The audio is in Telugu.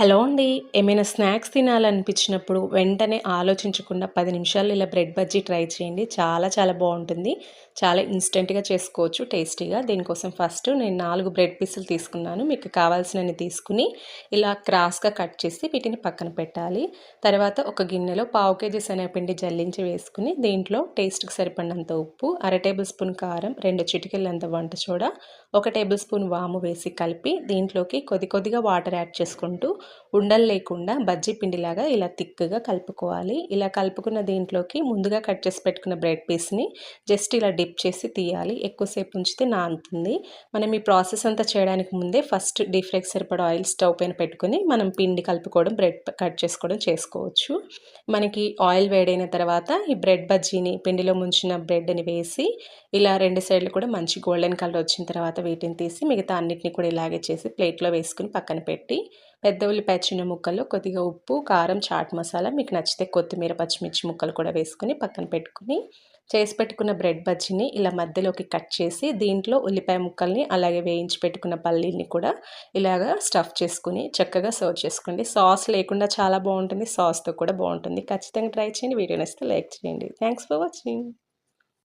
హలో అండి. ఏమైనా స్నాక్స్ తినాలనిపించినప్పుడు వెంటనే ఆలోచించకుండా పది నిమిషాలు ఇలా బ్రెడ్ బజ్జీ ట్రై చేయండి. చాలా చాలా బాగుంటుంది. చాలా ఇన్స్టెంట్గా చేసుకోవచ్చు టేస్టీగా. దీనికోసం ఫస్ట్ నేను నాలుగు బ్రెడ్ పీసులు తీసుకున్నాను. మీకు కావాల్సినవి తీసుకుని ఇలా క్రాస్గా కట్ చేసి వీటిని పక్కన పెట్టాలి. తర్వాత ఒక గిన్నెలో పావు కేజీ శనగపిండి జల్లించి వేసుకుని దీంట్లో టేస్ట్కి సరిపడినంత ఉప్పు అర టేబుల్ స్పూన్ కారం రెండు చిటికెళ్ళంత వంట చూడ ఒక టేబుల్ స్పూన్ వాము వేసి కలిపి దీంట్లోకి కొద్ది కొద్దిగా వాటర్ యాడ్ చేసుకుంటూ ఉండలు లేకుండా బజ్జీ పిండిలాగా ఇలా థిక్గా కలుపుకోవాలి. ఇలా కలుపుకున్న దీంట్లోకి ముందుగా కట్ చేసి పెట్టుకున్న బ్రెడ్ పీస్ని జస్ట్ ఇలా డిప్ చేసి తీయాలి. ఎక్కువసేపు ఉంచితే నానుతుంది. మనం ఈ ప్రాసెస్ అంతా చేయడానికి ముందే ఫస్ట్ డీప్ సరిపడా ఆయిల్ స్టవ్ పైన పెట్టుకుని మనం పిండి కలుపుకోవడం బ్రెడ్ కట్ చేసుకోవడం చేసుకోవచ్చు. మనకి ఆయిల్ వేడైన తర్వాత ఈ బ్రెడ్ బజ్జీని పిండిలో ముంచిన బ్రెడ్ని వేసి ఇలా రెండు సైడ్లు కూడా మంచి గోల్డెన్ కలర్ వచ్చిన తర్వాత వీటిని తీసి మిగతా అన్నిటిని కూడా ఇలాగే చేసి ప్లేట్లో వేసుకుని పక్కన పెట్టి పెద్ద ఉల్లిపాయ చిన్న ముక్కలు కొద్దిగా ఉప్పు కారం చాట్ మసాలా మీకు నచ్చితే కొత్తిమీర పచ్చిమిర్చి ముక్కలు కూడా వేసుకుని పక్కన పెట్టుకుని చేసి పెట్టుకున్న బ్రెడ్ బజ్జీని ఇలా మధ్యలోకి కట్ చేసి దీంట్లో ఉల్లిపాయ ముక్కల్ని అలాగే వేయించి పెట్టుకున్న పల్లీల్ని కూడా ఇలాగా స్టఫ్ చేసుకుని చక్కగా సర్వ్ చేసుకోండి. సాస్ లేకుండా చాలా బాగుంటుంది. సాస్తో కూడా బాగుంటుంది. ఖచ్చితంగా ట్రై చేయండి. వీడియో నచ్చితే లైక్ చేయండి. Thanks for watching.